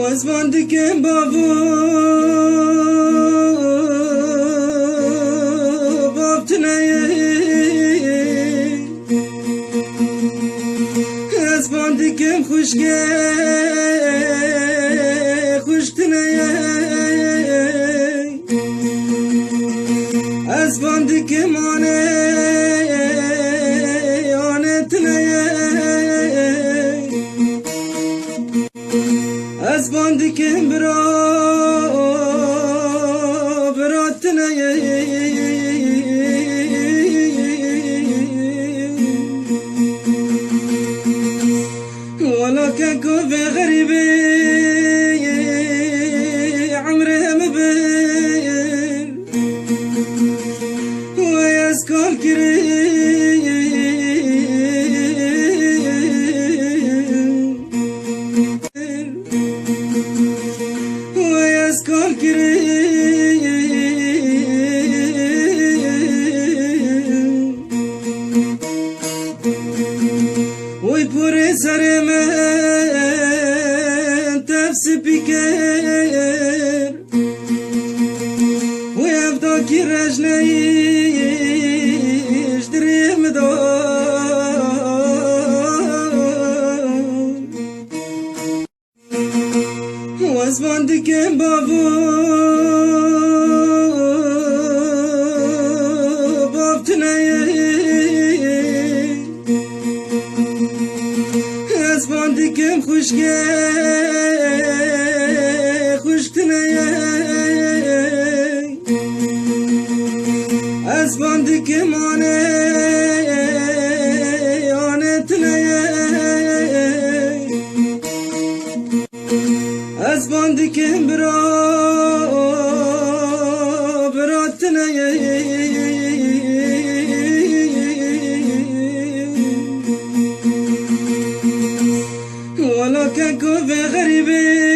وزبان دکم بابو بابتنه ازبان دکم خوشگه خوشتنه ازبان دکم آنه آنه تنه از باندی که برا برات نیه ولا که به غریبی عمره مبین و از کل کری fikrim Oy por esare me tepsi piker. Oy evda kireç neyiş dirim dar Vazbandı ezban dikim hoşge hoştine ezban dikim ane ane tine ezban dikim biraz شوكك وبغربي